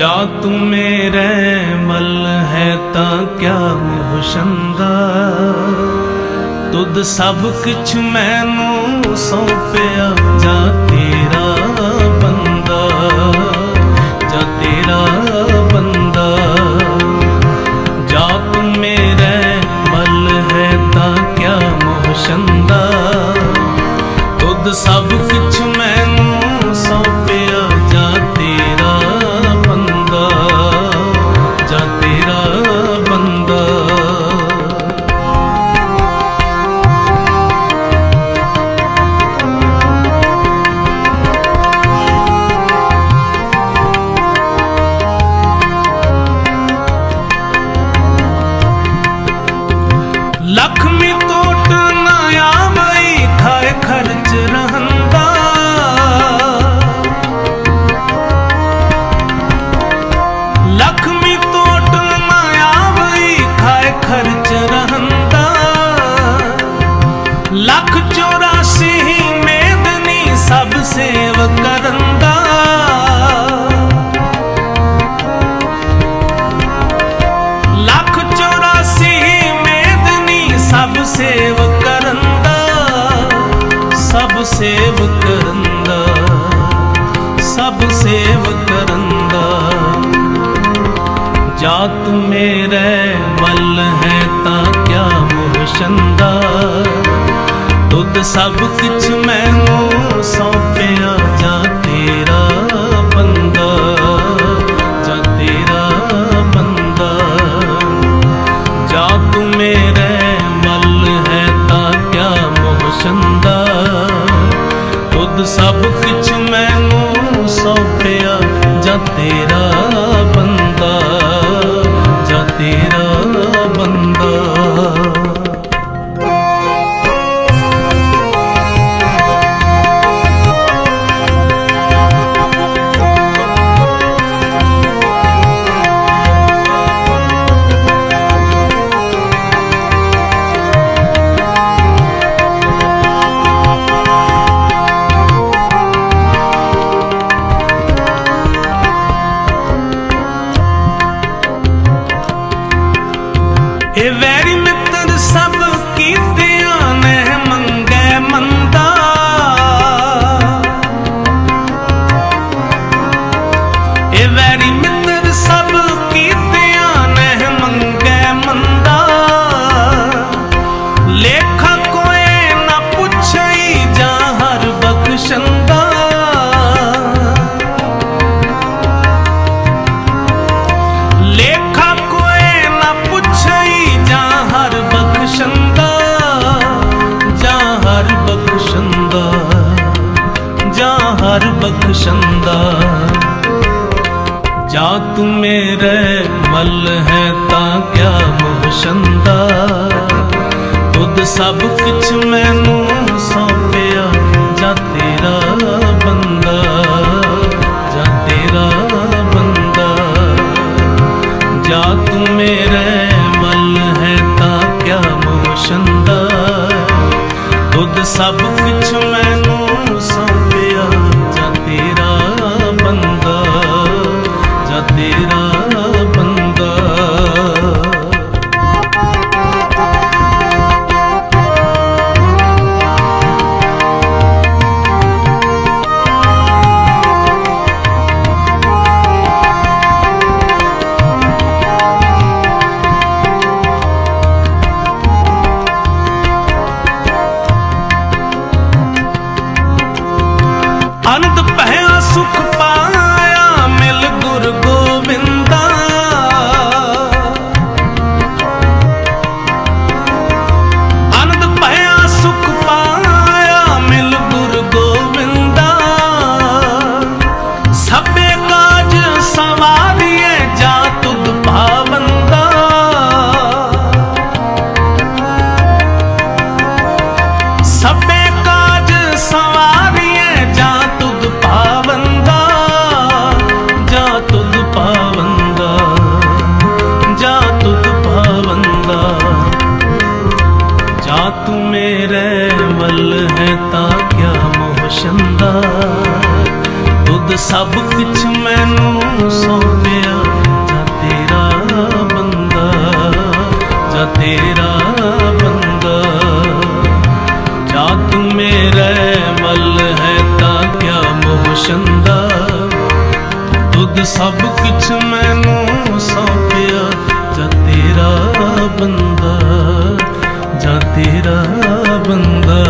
ਜਾ ਤੂੰ ਮੇਰੇ ਮਲ ਹੈ ਤਾਂ ਕਿਆ ਮੁਹਸ਼ੰਦਾ? ਤੁਧ ਸਭ ਕੁਛ ਮੈਨੂੰ ਸੌਂਪਿਆ ਜਾ ਤੇਰਾ ਬੰਦਾ, ਜਾ ਤੇਰਾ ਬੰਦਾ। ਜਾ ਤੂੰ ਮੇਰੇ ਮਲ ਹੈ ਤਾਂ ਕਿਆ ਮੁਹਸ਼ੰਦਾ? ਤੁਧ ਸਭ rock me to ਸੇਵ ਕਰਨ ਦਾ ਸਭ ਸੇਵ ਕਰਨ ਦਾ ਜਾਤ ਮੇਰੇ ਮਲ ਹੈ ਤਾਂ ਕਿਆ ਮੁਹਸ਼ੰਦਾ। ਤੁਧ ਸਭ ਕੁਛ ਮੈਨੂੰ ਸੌਂਪਿਆ ਜਾ ਸਭ ਕੁਛ ਮੈਨੂੰ ਸੌਂਪਿਆ ਜਾ ਤੇਰਾ ਬਖਸ਼ੰਦਾ ਜਾ ਤੂੰ ਮੇਰੇ ਮਲ ਹੈ ਤਾਂ ਕਿਆ ਮੁਹਸ਼ੰਦਾ ਤੁਧ ਸਭ ਕੁਛ ਮੈਨੂੰ ਸੌਂਪਿਆ, ਜਾ ਤੇਰਾ ਬੰਦਾ, ਜਾ ਤੇਰਾ ਬੰਦਾ। ਜਾ ਤੂੰ ਮੇਰੇ ਮਲ ਹੈ ਤਾਂ ਕਿਆ ਮੋਸ਼ੰਦਾ ਤੁਧ ਸਭ ਕੁਛ ਸਭ ਕੁਝ ਮੈਨੂੰ ਸੌਂਦਿਆ ਜਾਂ ਤੇਰਾ ਬੰਦਾ, ਜਾਂ ਤੇਰਾ ਬੰਦਾ। ਜਾਂ ਤੂੰ ਮੇਰੇ ਮਲ ਹੈ ਤਾਂ ਕਿਆ ਮੋਸ਼ੰਦਾ ਤੁਧ ਸਭ ਕੁਝ ਮੈਨੂੰ ਸੌਂਦਿਆ ਜਾਂ ਤੇਰਾ ਬੰਦਾ, ਜਾਂ ਤੇਰਾ ਬੰਦਾ।